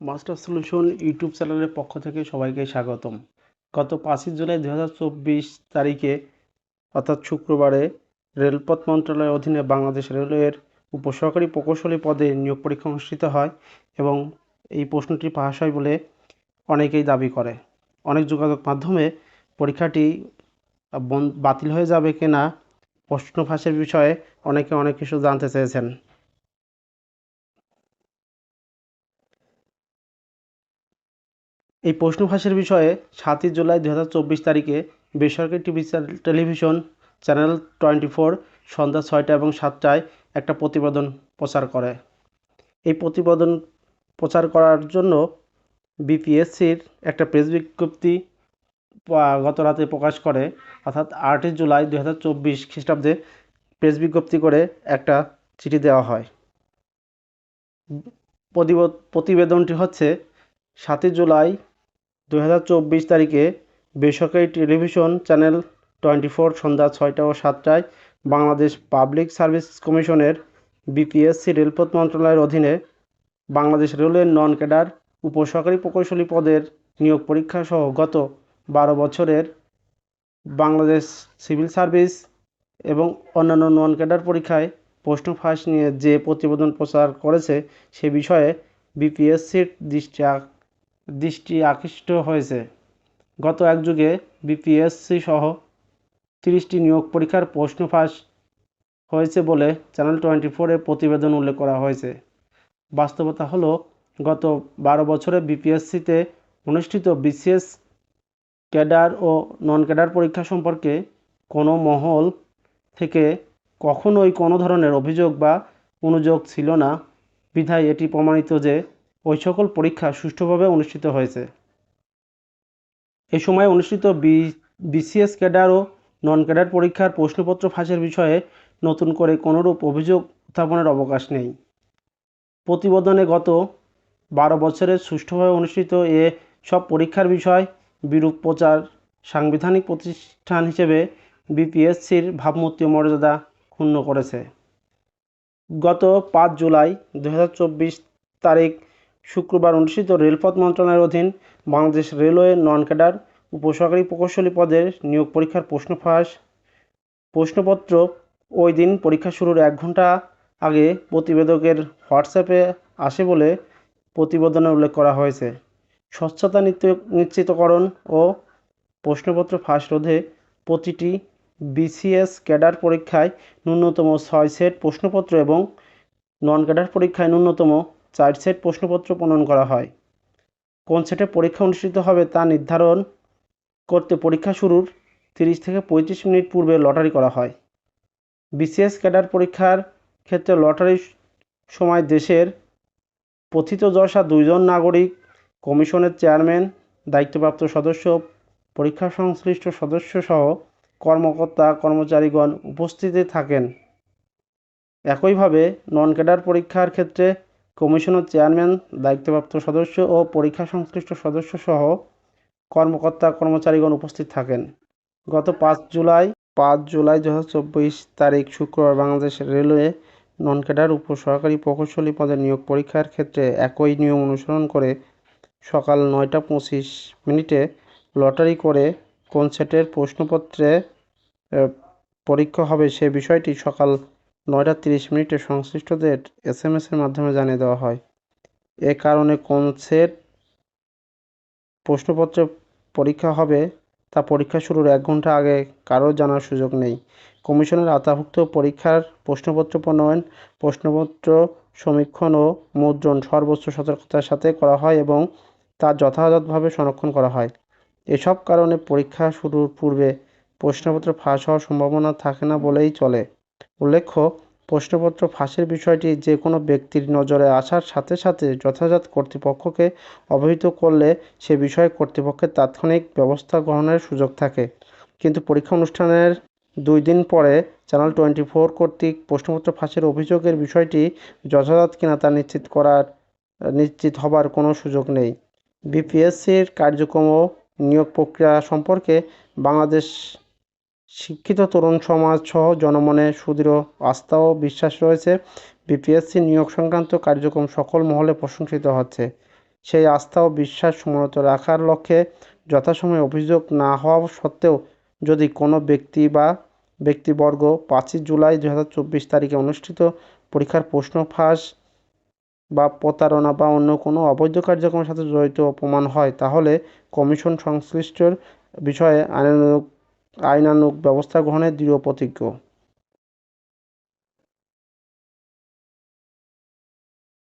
Master solution YouTube চ্যানেলের পক্ষ থেকে সবাইকে স্বাগতম। গত পাঁচই জুলাই দু হাজার চব্বিশ তারিখে, অর্থাৎ শুক্রবারে, রেলপথ মন্ত্রণালয়ের অধীনে বাংলাদেশ রেলওয়ের উপসহকারী প্রকৌশলী পদে নিয়োগ পরীক্ষা অনুষ্ঠিত হয় এবং এই প্রশ্নটি পাস হয় বলে অনেকেই দাবি করে। অনেক যোগাযোগ মাধ্যমে পরীক্ষাটি বাতিল হয়ে যাবে কিনা প্রশ্ন ফাঁসের বিষয়ে অনেকে অনেক কিছু জানতে চেয়েছেন। এই প্রশ্ন ফাঁসের বিষয়ে সাতই জুলাই দু হাজার চব্বিশ তারিখে বেসরকারি TV television channel twenty four সন্ধ্যা ছয়টা এবং সাতটায় একটা প্রতিবেদন প্রচার করে। এই প্রতিবেদন প্রচার করার জন্য বিপিএসসির একটা প্রেস বিজ্ঞপ্তি গত রাতে প্রকাশ করে। অর্থাৎ আটই জুলাই দু হাজার চব্বিশ খ্রিস্টাব্দে প্রেস বিজ্ঞপ্তি করে একটা চিঠি দেওয়া হয়। প্রতিব- প্রতিবেদনটি হচ্ছে সাতই জুলাই দু হাজার চব্বিশ তারিখে বেসরকারি টেলিভিশন চ্যানেল টোয়েন্টি ফোর সন্ধ্যা ছয়টা ও সাতটায় বাংলাদেশ পাবলিক সার্ভিস কমিশনের বিপিএসসি রেলপথ মন্ত্রণালয়ের অধীনে বাংলাদেশ রেলওয়ের নন ক্যাডার উপসহকারী প্রকৌশলী পদের নিয়োগ পরীক্ষা সহ গত বারো বছরের বাংলাদেশ সিভিল সার্ভিস এবং অন্যান্য নন ক্যাডার পরীক্ষায় প্রশ্ন ফাঁস নিয়ে যে প্রতিবেদন প্রচার করেছে সে বিষয়ে বিপিএসসির দৃষ্টি দৃষ্টি আকৃষ্ট হয়েছে। গত এক যুগে বিপিএসসি সহ তিরিশটি নিয়োগ পরীক্ষার প্রশ্ন ফাঁস হয়েছে বলে চ্যানেল টোয়েন্টি ফোরের প্রতিবেদন উল্লেখ করা হয়েছে। বাস্তবতা হলো, গত বারো বছরে বিপিএসসিতে অনুষ্ঠিত বিসিএস ক্যাডার ও নন ক্যাডার পরীক্ষা সম্পর্কে কোনো মহল থেকে কখনোই কোনো ধরনের অভিযোগ বা অনুযোগ ছিল না। বিধায় এটি প্রমাণিত যে ওই সকল পরীক্ষা সুষ্ঠুভাবে অনুষ্ঠিত হয়েছে। এ সময় অনুষ্ঠিত বিসিএস ক্যাডার ও নন ক্যাডার পরীক্ষার প্রশ্নপত্র ফাঁসের বিষয়ে নতুন করে কোনোরূপ অভিযোগ উত্থাপনের অবকাশ নেই। প্রতিবেদনে গত বারো বছরের সুষ্ঠুভাবে অনুষ্ঠিত এ সব পরীক্ষার বিষয় বিরূপ প্রচার, সাংবিধানিক প্রতিষ্ঠান হিসেবে বিপিএসসির ভাবমূর্তি মর্যাদা ক্ষুণ্ণ করেছে। গত পাঁচ জুলাই দু হাজার চব্বিশ তারিখ শুক্রবার অনুষ্ঠিত রেলপথ মন্ত্রণালয়ের অধীন বাংলাদেশ রেলওয়ে নন ক্যাডার উপসহকারী প্রকৌশলী পদের নিয়োগ পরীক্ষার প্রশ্ন ফাঁস প্রশ্নপত্র ওই দিন পরীক্ষা শুরুর এক ঘণ্টা আগে প্রতিবেদকের হোয়াটসঅ্যাপে আসে বলে প্রতিবেদনে উল্লেখ করা হয়েছে। স্বচ্ছতা নিশ্চিতকরণ ও প্রশ্নপত্র ফাঁস রোধে প্রতিটি বিসিএস ক্যাডার পরীক্ষায় ন্যূনতম ছয় সেট প্রশ্নপত্র এবং নন ক্যাডার পরীক্ষায় ন্যূনতম চার সেট প্রশ্নপত্র প্রণয়ন করা হয়। কোন সেটে পরীক্ষা অনুষ্ঠিত হবে তা নির্ধারণ করতে পরীক্ষা শুরুর তিরিশ থেকে পঁয়ত্রিশ মিনিট পূর্বে লটারি করা হয়। বিসিএস ক্যাডার পরীক্ষার ক্ষেত্রে লটারির সময় দেশের প্রথিতযশা দুইজন নাগরিক, কমিশনের চেয়ারম্যান, দায়িত্বপ্রাপ্ত সদস্য, পরীক্ষা সংশ্লিষ্ট সদস্য সহ কর্মকর্তা, কর্মচারীগণ উপস্থিতি থাকেন। একইভাবে নন ক্যাডার পরীক্ষার ক্ষেত্রে কমিশনের চেয়ারম্যান, দায়িত্বপ্রাপ্ত সদস্য ও পরীক্ষা সংশ্লিষ্ট সদস্য সহ কর্মকর্তা কর্মচারীগণ উপস্থিত থাকেন। গত পাঁচ জুলাই পাঁচ জুলাই দু হাজার চব্বিশ তারিখ শুক্রবার বাংলাদেশ রেলওয়ে নন ক্যাডার উপসহকারী প্রকৌশলী পদে নিয়োগ পরীক্ষার ক্ষেত্রে একই নিয়ম অনুসরণ করে সকাল নয়টা পঁচিশ মিনিটে লটারি করে কোন সেটের প্রশ্নপত্রে পরীক্ষা হবে সে বিষয়টি সকাল নয়টা তিরিশ মিনিটে সংশ্লিষ্টদের এস এম এসের মাধ্যমে জানিয়ে দেওয়া হয়। এ কারণে কোন সেট প্রশ্নপত্রে পরীক্ষা হবে তা পরীক্ষা শুরুর এক ঘণ্টা আগে কারও জানার সুযোগ নেই। কমিশনের আওতাভুক্ত পরীক্ষার প্রশ্নপত্র প্রণয়ন, প্রশ্নপত্র সমীক্ষণ ও মুদ্রণ সর্বোচ্চ সতর্কতার সাথে করা হয় এবং তা যথাযথভাবে সংরক্ষণ করা হয়। এসব কারণে পরীক্ষা শুরুর পূর্বে প্রশ্নপত্র ফাঁস হওয়ার সম্ভাবনা থাকে না বলেই চলে। উল্লেখ্য, প্রশ্নপত্র ফাঁসের বিষয়টি যে কোনো ব্যক্তির নজরে আসার সাথে সাথে যথাযথ কর্তৃপক্ষকে অবহিত করলে সে বিষয়ে কর্তৃপক্ষের তাৎক্ষণিক ব্যবস্থা গ্রহণের সুযোগ থাকে। কিন্তু পরীক্ষা অনুষ্ঠানের দুই দিন পরে চ্যানেল টোয়েন্টি ফোর কর্তৃক প্রশ্নপত্র ফাঁসের অভিযোগের বিষয়টি যথাযথ কিনা তা নিশ্চিত করার, নিশ্চিত হবার কোনো সুযোগ নেই। বিপিএসসির কার্যক্রম ও নিয়োগ প্রক্রিয়া সম্পর্কে বাংলাদেশ শিক্ষিত তরুণ সমাজ সহ জনমনে সুদৃঢ় আস্থা ও বিশ্বাস রয়েছে। বিপিএসসি নিয়োগ সংক্রান্ত কার্যক্রম সকল মহলে প্রশংসিত হচ্ছে। সেই আস্থা ও বিশ্বাস সমুন্নত রাখার লক্ষ্যে যথাসময়ে অভিযোগ না হওয়া সত্ত্বেও যদি কোনো ব্যক্তি বা ব্যক্তিবর্গ পাঁচই জুলাই দু হাজার চব্বিশ তারিখে অনুষ্ঠিত পরীক্ষার প্রশ্ন ফাঁস বা প্রতারণা বা অন্য কোনো অবৈধ কার্যক্রমের সাথে জড়িত প্রমাণ হয়, তাহলে কমিশন সংশ্লিষ্টর বিষয়ে আইনানুগ আইনানুগ ব্যবস্থা গ্রহণের দৃঢ় প্রতিজ্ঞ।